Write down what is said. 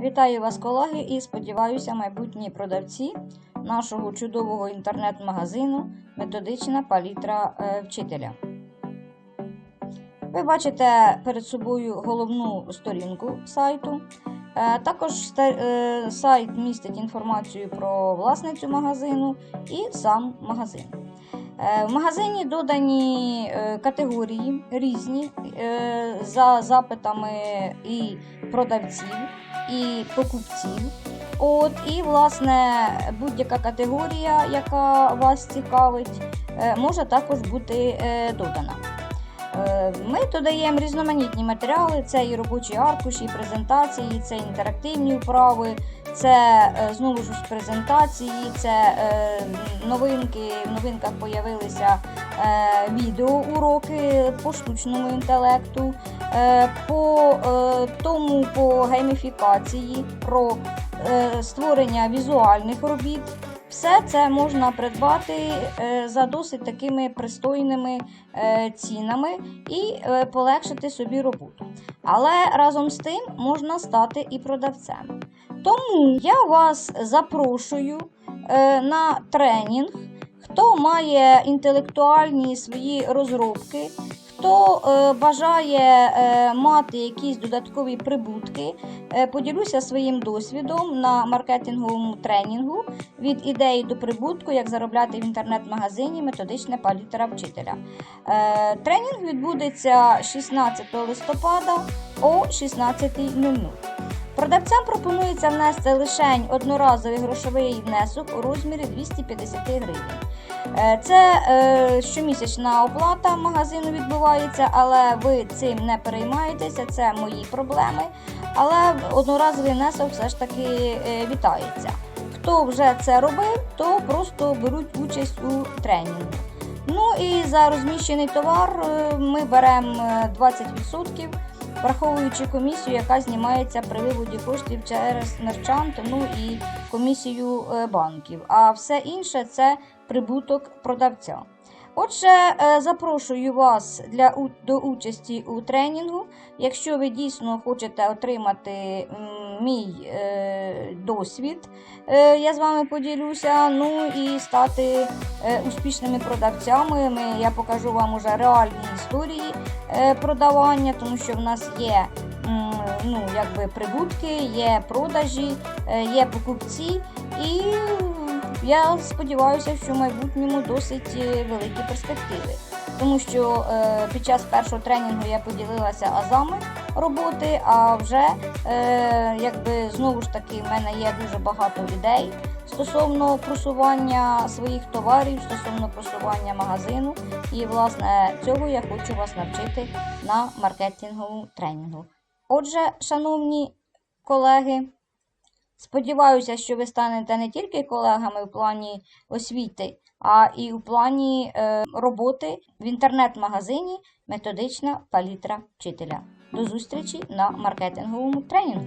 Вітаю вас, колеги, і сподіваюся, майбутні продавці нашого чудового інтернет-магазину Методична палітра е, вчителя. Ви бачите перед собою головну сторінку сайту. Е, Також е, сайт містить інформацію про власницю магазину і сам магазин. Е, В магазині додані е, категорії різні е, за запитами і продавців, і покупців. От, і, власне, будь-яка категорія, яка вас цікавить, може також бути додана. Ми додаємо різноманітні матеріали: це і робочі аркуші, і презентації, це інтерактивні вправи, це знову ж презентації, це новинки. В новинках появилися е, відеоуроки по штучному інтелекту, е, по е, тому по гейміфікації, про е, створення візуальних робіт. Все це можна придбати е, за досить такими пристойними е, цінами і е, полегшити собі роботу. Але разом з тим можна стати і продавцем. Тому я вас запрошую на тренінг, хто має інтелектуальні свої розробки, хто е, бажає е, мати якісь додаткові прибутки, е, поділюся своїм досвідом на маркетинговому тренінгу від ідеї до прибутку, як заробляти в інтернет-магазині методична палітра вчителя. Е, Тренінг відбудеться 16 листопада о 16.00. Продавцям пропонується внести лише одноразовий грошовий внесок у розмірі 250 гривень. Е, Це е, щомісячна оплата магазину відбувається, але ви цим не переймаєтеся, це мої проблеми. Але одноразовий внесок все ж таки е, вітається. Хто вже це робив, то просто беруть участь у тренінгу. Ну і за розміщений товар е, ми беремо е, 20%, враховуючи комісію, яка знімається при виводі коштів через мерчант, ну і комісію е, банків. А все інше це прибуток продавця. Отже, е, запрошую вас для, до участі у тренінгу. Якщо ви дійсно хочете отримати мій е, досвід, е, я з вами поділюся. Ну і стати е, успішними продавцями. Ми, я покажу вам уже реальні історії е, продавання, тому що в нас є м, ну, якби прибутки, є продажі, е, є покупці, і я сподіваюся, що в майбутньому досить е, великі перспективи. Тому що е, під час першого тренінгу я поділилася азами роботи, а вже е, якби знову ж таки в мене є дуже багато ідей стосовно просування своїх товарів, стосовно просування магазину. І власне цього я хочу вас навчити на маркетинговому тренінгу. Отже, шановні колеги, сподіваюся, що ви станете не тільки колегами в плані освіти, а і у плані е, роботи в інтернет-магазині Методична палітра вчителя. До зустрічі на маркетинговому тренінгу.